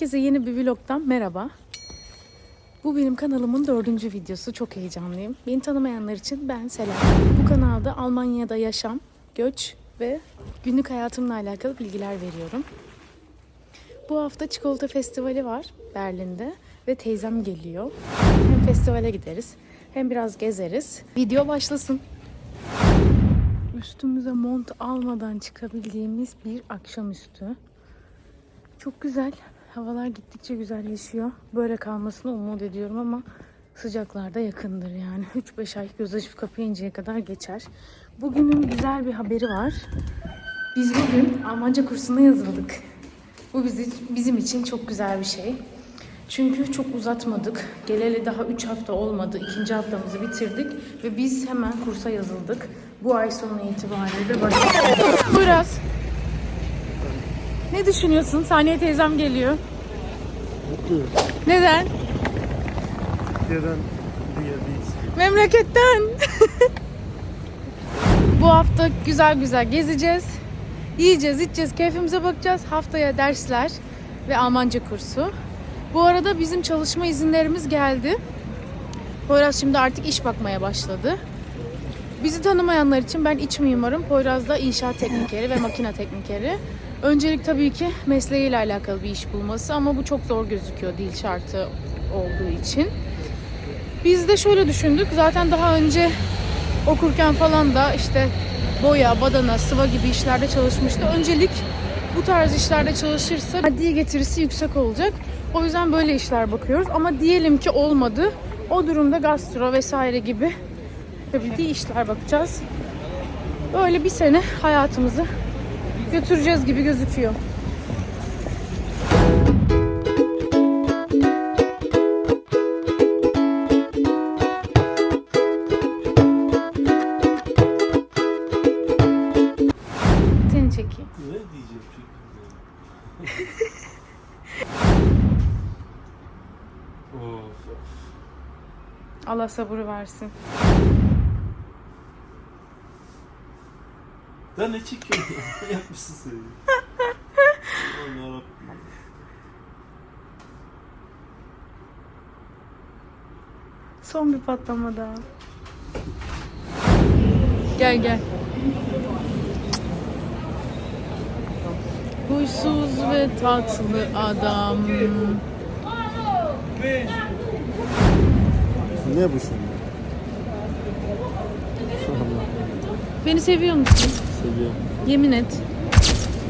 Herkese yeni bir vlogdan merhaba. Bu benim kanalımın dördüncü videosu. Çok heyecanlıyım. Beni tanımayanlar için ben Selen. Bu kanalda Almanya'da yaşam, göç ve günlük hayatımla alakalı bilgiler veriyorum. Bu hafta çikolata festivali var Berlin'de ve teyzem geliyor. Hem festivale gideriz hem biraz gezeriz. Video başlasın. Üstümüze mont almadan çıkabildiğimiz bir akşamüstü. Çok güzel. Havalar gittikçe güzelleşiyor. Böyle kalmasını umut ediyorum ama sıcaklarda yakındır yani. 3-5 ay göz açıp kapayıncaya kadar geçer. Bugünün güzel bir haberi var. Biz bugün Almanca kursuna yazıldık. Bu bizi, bizim için çok güzel bir şey. Çünkü çok uzatmadık. Geleli daha 3 hafta olmadı. İkinci haftamızı bitirdik ve biz hemen kursa yazıldık. Bu ay sonu itibariyle başlayacağız. Biraz. Ne düşünüyorsun? Saniye teyzem geliyor. Mutluyum. Neden? Türkiye'den bir yerdeyiz. Memleketten. Bu hafta güzel güzel gezeceğiz. Yiyeceğiz, içeceğiz, keyfimize bakacağız. Haftaya dersler ve Almanca kursu. Bu arada bizim çalışma izinlerimiz geldi. Poyraz şimdi artık iş bakmaya başladı. Bizi tanımayanlar için ben iç mimarım. Poyraz da inşaat teknikeri ve makine teknikeri. Öncelik tabii ki mesleğiyle alakalı bir iş bulması ama bu çok zor gözüküyor dil şartı olduğu için. Biz de şöyle düşündük. Zaten daha önce okurken falan da işte boya, badana, sıva gibi işlerde çalışmıştı. Öncelik bu tarz işlerde çalışırsa maddi getirisi yüksek olacak. O yüzden böyle işler bakıyoruz. Ama diyelim ki olmadı. O durumda gastro vesaire gibi yapabildiği işler bakacağız. Böyle bir sene hayatımızı götüreceğiz gibi gözüküyor. Seni çekeyim. Ne diyeceğim çünkü? of of. Allah sabır versin. Da ne çekiyorsun? Yapmışsın sen? Aman yarabbim. Son bir patlama daha. Gel gel. Huysuz ve tatlı adam. Ne bu şimdi? Beni seviyor musun? Seviyorum. Yemin et.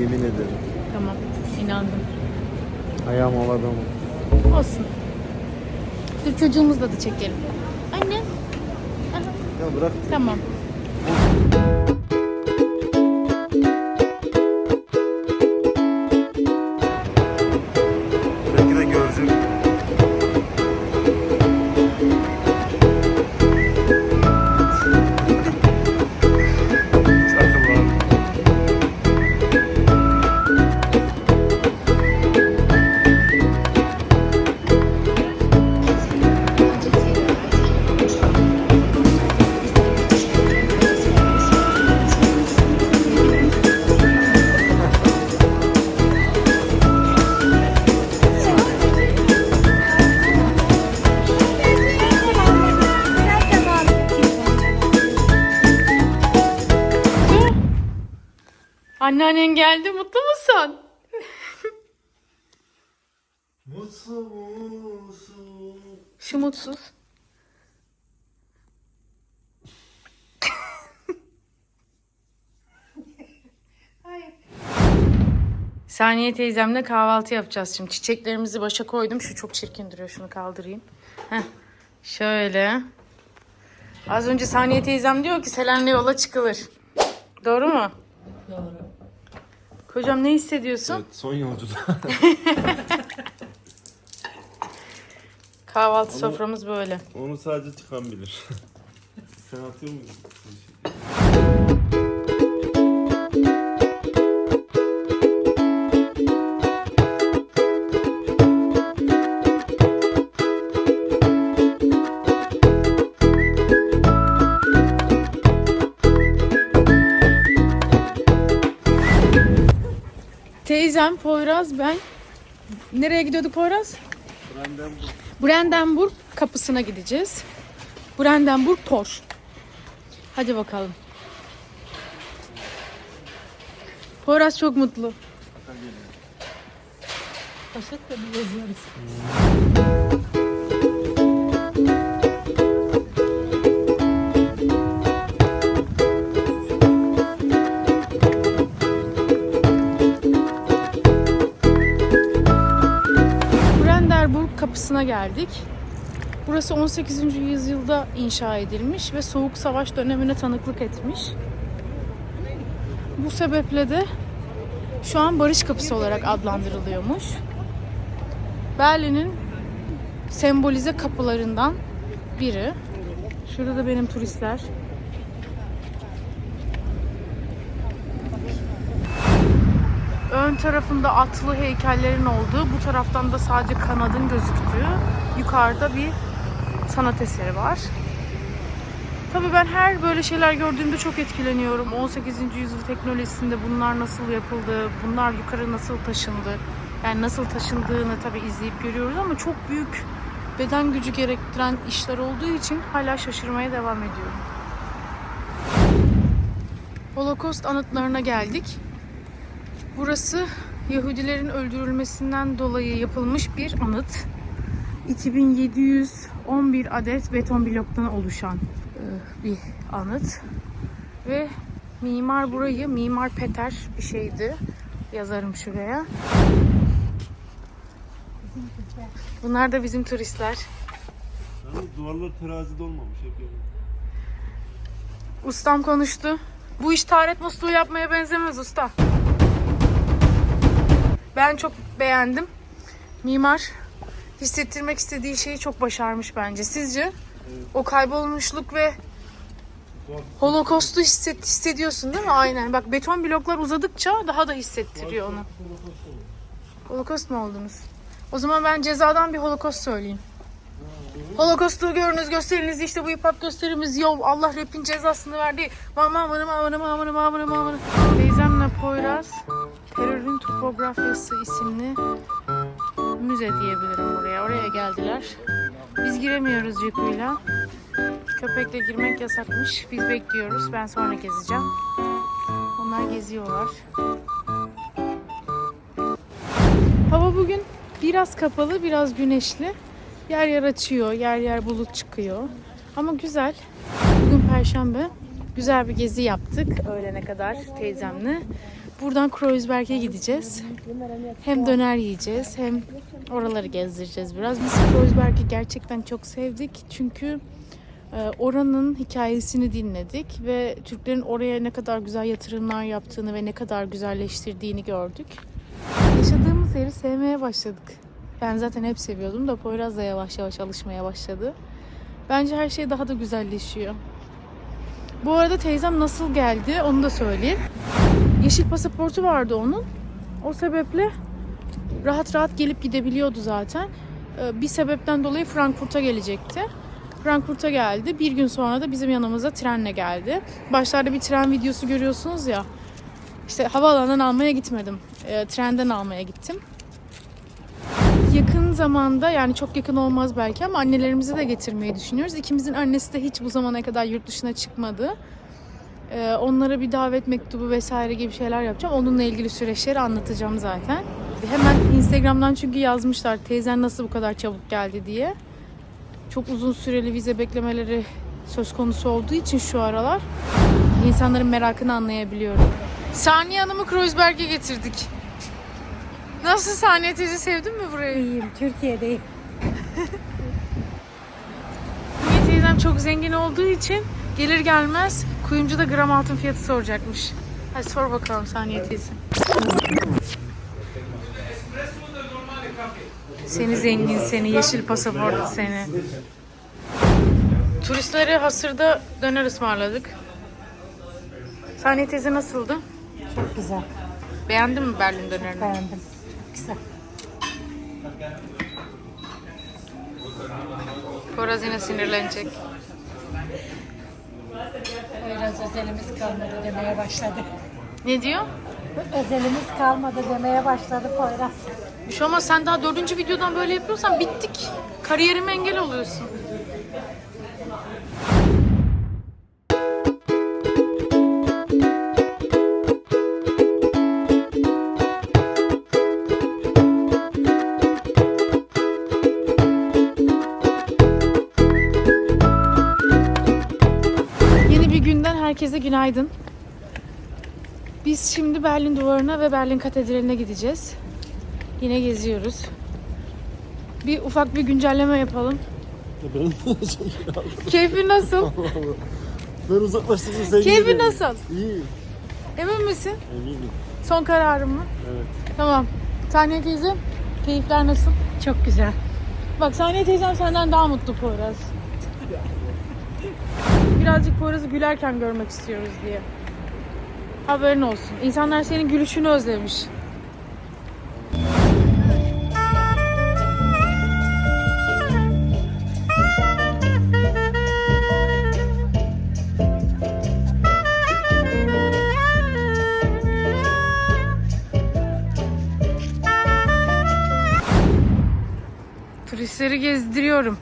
Yemin ederim. Tamam, inandım. Ayağım havada mı? Olsun. Dur çocuğumuzla da çekelim. Anne. Aha, Ya bırak. tamam. Anneannen geldi, mutlu musun? Mutlu musun? Şu mutsuz. Saniye teyzemle kahvaltı yapacağız şimdi. Çiçeklerimizi başa koydum. Şu çok çirkin duruyor. Şunu kaldırayım. Heh. Şöyle. Az önce Saniye teyzem diyor ki Selen'le yola çıkılır. Doğru mu? Doğru. Kocam ne hissediyorsun? Evet, son yolculuk. Kahvaltı soframız böyle. Onu sadece çıkan bilir. Sen atıyor musun? Teyzem, Poyraz, ben Nereye gidiyorduk Poyraz? Brandenburg. Brandenburg kapısına gideceğiz. Brandenburg Tor. Hadi bakalım. Poyraz çok mutlu. Poşetle bir yazıyoruz. Kapısına geldik. Burası 18. yüzyılda inşa edilmiş ve Soğuk Savaş dönemine tanıklık etmiş. Bu sebeple de şu an Barış Kapısı olarak adlandırılıyormuş. Berlin'in sembolize kapılarından biri. Şurada da benim turistler. Ön tarafında atlı heykellerin olduğu, bu taraftan da sadece kanadın gözüktüğü yukarıda bir sanat eseri var. Tabii ben her böyle şeyler gördüğümde çok etkileniyorum. 18. yüzyıl teknolojisinde bunlar nasıl yapıldı, bunlar yukarı nasıl taşındı. Yani nasıl taşındığını tabii izleyip görüyoruz ama çok büyük beden gücü gerektiren işler olduğu için hala şaşırmaya devam ediyorum. Holocaust anıtlarına geldik. Burası Yahudilerin öldürülmesinden dolayı yapılmış bir anıt. 2711 adet beton bloktan oluşan e, bir anıt. Ve mimar burayı, Mimar Peter bir şeydi. Yazarım şuraya. Bunlar da bizim turistler. Yalnız duvarlar terazide olmamış hep yani. Ustam konuştu. Bu iş taharet musluğu yapmaya benzemez usta. Ben çok beğendim. Mimar hissettirmek istediği şeyi çok başarmış bence. Sizce? O kaybolmuşluk ve Holocaust'u hisset, hissediyorsun değil mi? Aynen. Bak beton bloklar uzadıkça daha da hissettiriyor onu. Holocaust mu oldunuz? O zaman ben cezadan bir Holocaust söyleyeyim. Holocaust'u görünüz gösteriniz işte bu hip gösterimiz yol Allah rapin cezasını verdi. Mama amanı amanı amanı amanı amanı. Teyzemle Poyraz Terörün Topografyası isimli müze diyebilirim buraya. Oraya geldiler. Biz giremiyoruz Ceku'yla. Köpekle girmek yasakmış. Biz bekliyoruz. Ben sonra gezeceğim. Onlar geziyorlar. Hava bugün biraz kapalı, biraz güneşli. Yer yer açıyor, yer yer bulut çıkıyor. Ama güzel. Bugün Perşembe. Güzel bir gezi yaptık öğlene kadar teyzemle. Buradan Kreuzberg'e gideceğiz. Hem döner yiyeceğiz hem oraları gezdireceğiz biraz. Biz Kreuzberg'i gerçekten çok sevdik. Çünkü e, oranın hikayesini dinledik ve Türklerin oraya ne kadar güzel yatırımlar yaptığını ve ne kadar güzelleştirdiğini gördük. Yaşadığımız yeri sevmeye başladık. Ben zaten hep seviyordum da Poyraz da yavaş yavaş alışmaya başladı. Bence her şey daha da güzelleşiyor. Bu arada teyzem nasıl geldi onu da söyleyeyim. Yeşil pasaportu vardı onun. O sebeple rahat rahat gelip gidebiliyordu zaten. Ee, Bir sebepten dolayı Frankfurt'a gelecekti. Frankfurt'a geldi. Bir gün sonra da bizim yanımıza trenle geldi. Başlarda bir tren videosu görüyorsunuz ya. İşte havaalanından almaya gitmedim. Ee, trenden almaya gittim. Yakın zamanda yani çok yakın olmaz belki ama annelerimizi de getirmeyi düşünüyoruz. İkimizin annesi de hiç bu zamana kadar yurt dışına çıkmadı. Ee, onlara bir davet mektubu vesaire gibi şeyler yapacağım. Onunla ilgili süreçleri anlatacağım zaten. Hemen Instagram'dan çünkü yazmışlar teyzen nasıl bu kadar çabuk geldi diye. Çok uzun süreli vize beklemeleri söz konusu olduğu için şu aralar insanların merakını anlayabiliyorum. Saniye Hanım'ı Kreuzberg'e getirdik. Nasıl Saniye teyze sevdin mi burayı? İyiyim, Türkiye'deyim. Saniye teyzem çok zengin olduğu için gelir gelmez kuyumcuda gram altın fiyatı soracakmış. Hadi sor bakalım Saniye teyze. Seni zengin seni, yeşil pasaport seni. Turistlere hasırda döner ısmarladık. Saniye teyze nasıldı? Çok güzel, Beğendin mi Berlin dönerini? beğendim. Güzel. Poyraz yine sinirlenecek. Biraz özelimiz kalmadı demeye başladı. Ne diyor? Özelimiz kalmadı demeye başladı Poyraz. Bir şey olmaz sen daha dördüncü videodan böyle yapıyorsan bittik. Kariyerime engel oluyorsun. Herkese günaydın. Biz şimdi Berlin Duvarı'na ve Berlin Katedrali'ne gideceğiz. Yine geziyoruz. Bir ufak bir güncelleme yapalım. Ben, Keyfin nasıl? ben uzaklaştırdım sevgili. Keyfin nasıl? İyi. Emin misin? Eminim. Son kararın mı? Evet. Tamam. Saniye teyze, keyifler nasıl? Çok güzel. Bak Saniye teyzem senden daha mutlu Poyraz. Birazcık Poyraz'ı gülerken görmek istiyoruz diye. Haberin olsun. İnsanlar senin gülüşünü özlemiş. Turistleri gezdiriyorum.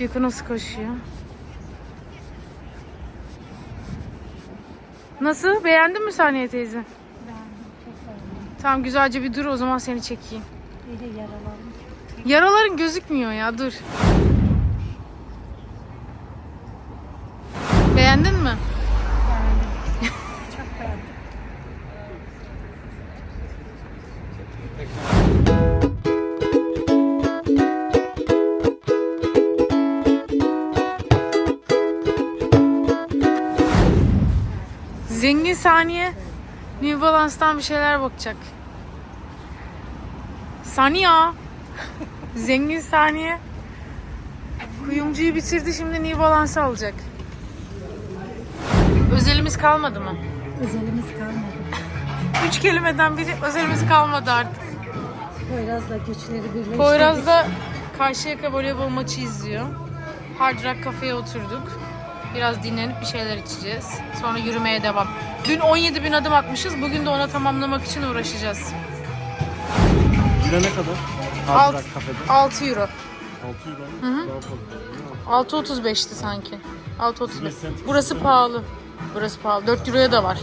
Ceko nasıl koşuyor? Nasıl? Beğendin mi Saniye teyze? Tamam güzelce bir dur o zaman seni çekeyim. Bir de yaralarım. Yaraların gözükmüyor ya dur. Saniye New Balance'tan bir şeyler bakacak. Saniye. Zengin Saniye. Kuyumcuyu bitirdi şimdi New Balance alacak. Özelimiz kalmadı mı? Özelimiz kalmadı. Üç kelimeden biri özelimiz kalmadı artık. Poyraz'la güçleri birleştirdik. Poyraz da Karşıyaka voleybol maçı izliyor. Hard Rock kafeye oturduk. Biraz dinlenip bir şeyler içeceğiz. Sonra yürümeye devam. Dün 17 bin adım atmışız. Bugün de ona tamamlamak için uğraşacağız. Bira ne kadar? Alt- Rock kafede. 6 euro. 6 euro mu? Daha fazla. 6.35'ti sanki. 6.35. Beş sent. Burası pahalı. Burası pahalı. 4 euroya da var.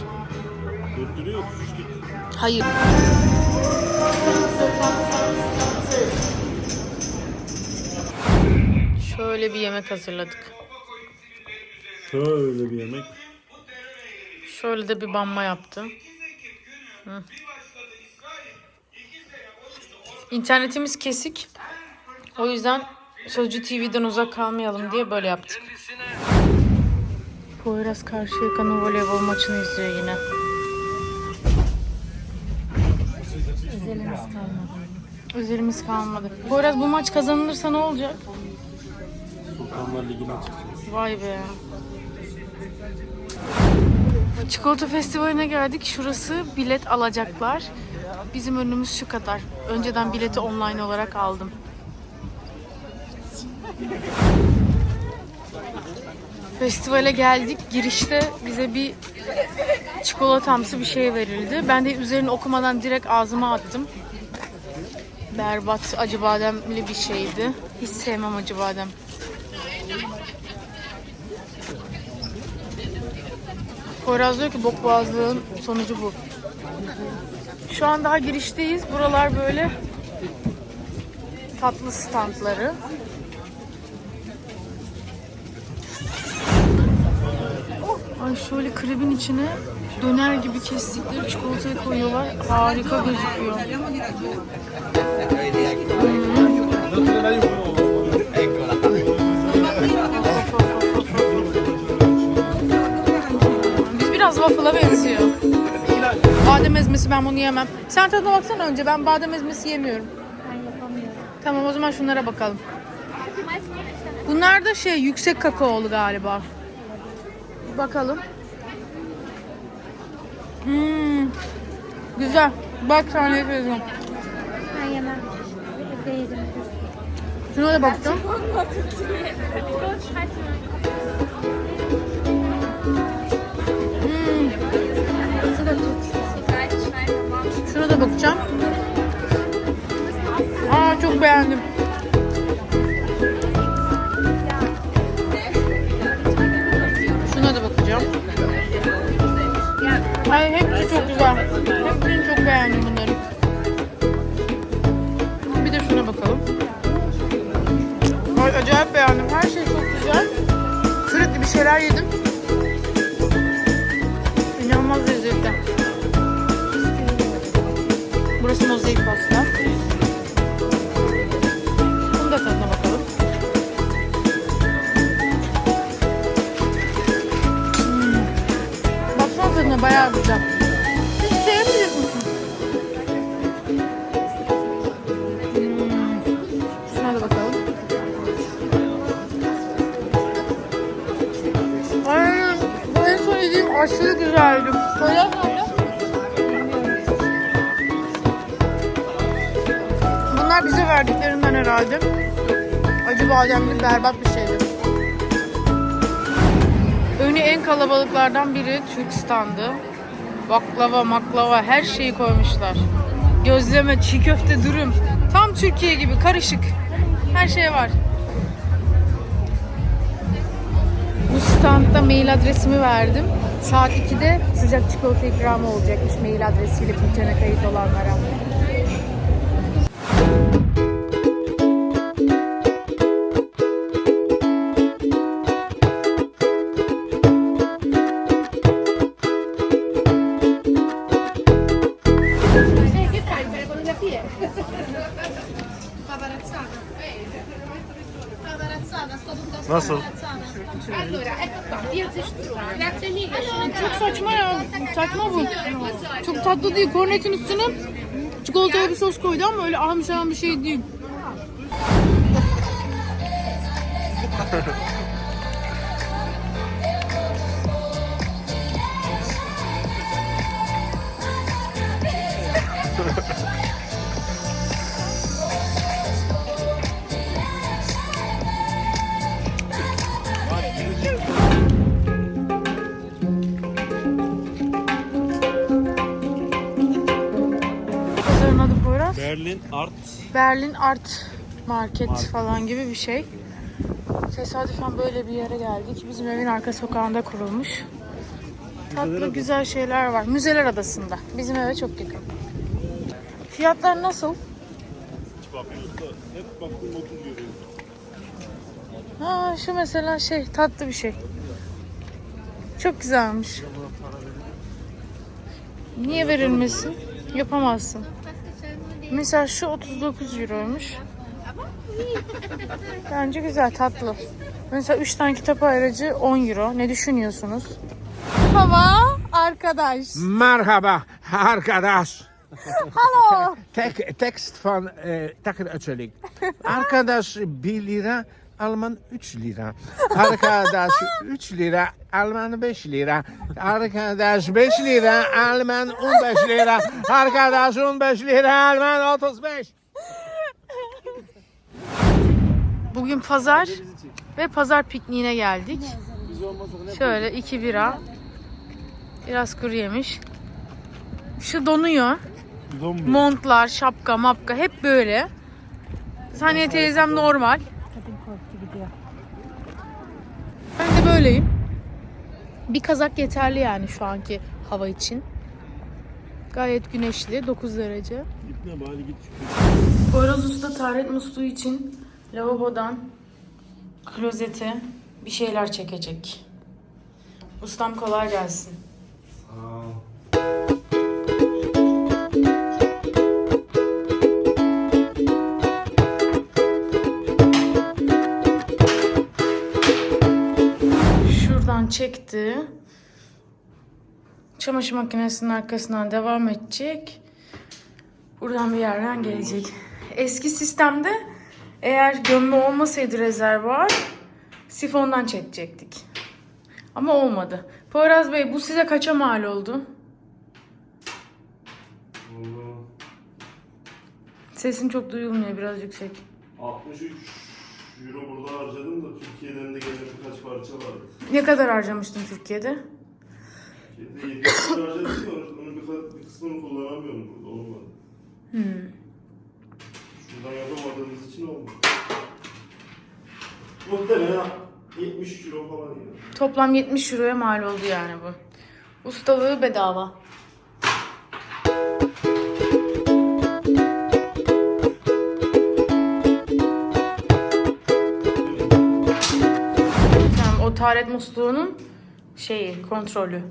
4 liraya 33 lira. Hayır. Şöyle bir yemek hazırladık. Şöyle bir yemek. Şöyle de bir banma yaptı. Hı. İnternetimiz kesik. O yüzden Sözcü TV'den uzak kalmayalım diye böyle yaptık. Poyraz Karşıyaka'nın voleybol maçını izliyor yine. Özelimiz kalmadı. Özelimiz kalmadı. Poyraz bu maç kazanılırsa ne olacak? Sultanlar Ligi'ne çıkacağız. Vay be. Çikolata Festivali'ne geldik. Şurası bilet alacaklar. Bizim önümüz şu kadar. Önceden bileti online olarak aldım. Festivale geldik. Girişte bize bir çikolatamsı bir şey verildi. Ben de üzerini okumadan direkt ağzıma attım. Berbat acı bademli bir şeydi. Hiç sevmem acı badem. Poyraz diyor ki bok boğazlığın sonucu bu. Şu an daha girişteyiz. Buralar böyle tatlı standları. Ay şöyle krebin içine döner gibi kestikleri çikolatayı koyuyorlar. Harika gözüküyor. Biz waffle'a benziyor. Badem ezmesi ben bunu yemem. Sen tadına baksana önce. Ben badem ezmesi yemiyorum. Ben yapamıyorum. Tamam o zaman şunlara bakalım. Bunlar da şey yüksek kakaolu galiba. Bakalım. Hmm. Güzel. Bak tane yapıyorum. Ben yemem. Şuna da baktım. Da da bakacağım. Aa çok beğendim. Şuna da bakacağım. Ay hepsi çok güzel. Hepsini çok beğendim bunları. Bir de şuna bakalım. Ay acayip beğendim. Her şey çok güzel. Sürekli bir şeyler yedim. Burası mozaik pasta. Bunun da tadına bakalım. Hmm. Baksana tadına bayağı güzel. Hiç sevmeyecek misin? Hmm. Şuna da bakalım. Ay, bu en aşırı güzeldi. Koyar Bunlar bize verdiklerinden herhalde. Acı bademli berbat bir şeydi. Önü en kalabalıklardan biri Türk standı. Baklava, maklava her şeyi koymuşlar. Gözleme, çiğ köfte, dürüm. Tam Türkiye gibi karışık. Her şey var. Bu standta mail adresimi verdim. Saat 2'de sıcak çikolata ikramı olacakmış mail adresiyle bültene kayıt olanlara. Saçma bu. Çok tatlı değil. Kornetin üstüne çikolataya bir sos koydu ama öyle ahım bir şey değil. Art. Berlin Art Market falan gibi bir şey. Tesadüfen böyle bir yere geldik. Bizim evin arka sokağında kurulmuş. Tatlı güzel şeyler var. Müzeler Adası'nda. Bizim eve çok yakın. Fiyatlar nasıl? Hiç bakıyoruz da hep baktım 30 görüyorum. Ha şu mesela şey tatlı bir şey. Çok güzelmiş. Niye verilmesin? Yapamazsın. Mesela şu 39 euroymuş. Bence güzel tatlı. Mesela 3 tane kitap ayracı 10 euro. Ne düşünüyorsunuz? Hava arkadaş. Merhaba arkadaş. Hallo. Tek, tekst van eh Takır Öçelik. Arkadaş 1 lira, Alman 3 lira. Arkadaş 3 lira, Alman 5 lira. Arkadaş 5 lira, Alman 15 lira. Arkadaş 15 lira, Alman 35. Bugün pazar ve pazar pikniğine geldik. Şöyle iki bira. Biraz kuru yemiş. Şu donuyor. Montlar, şapka, mapka hep böyle. Saniye teyzem normal. Ben de böyleyim. Bir kazak yeterli yani şu anki hava için. Gayet güneşli, 9 derece. Gitme bari git. Boraz Usta taharet musluğu için lavabodan klozete bir şeyler çekecek. Ustam kolay gelsin. Şuradan çekti. Çamaşır makinesinin arkasından devam edecek. Buradan bir yerden gelecek. Eski sistemde eğer gömme olmasaydı rezervuar sifondan çekecektik. Ama olmadı. Poyraz Bey bu size kaça mal oldu? Sesin çok duyulmuyor biraz yüksek. 63 euro burada harcadım da Türkiye'den de gelen birkaç parça vardı. Ne kadar harcamıştın Türkiye'de? Şeyde 700 şarj ediyor. Onun bir, bir kısmını kullanamıyorum burada. Olmadı. Hmm. Şuradan yapamadığımız için olmadı. Muhtemelen 70 kilo falan yani. Toplam 70 euroya mal oldu yani bu. Ustalığı bedava. Taharet musluğunun şeyi, kontrolü.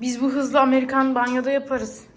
Biz bu hızlı Amerikan banyoda yaparız.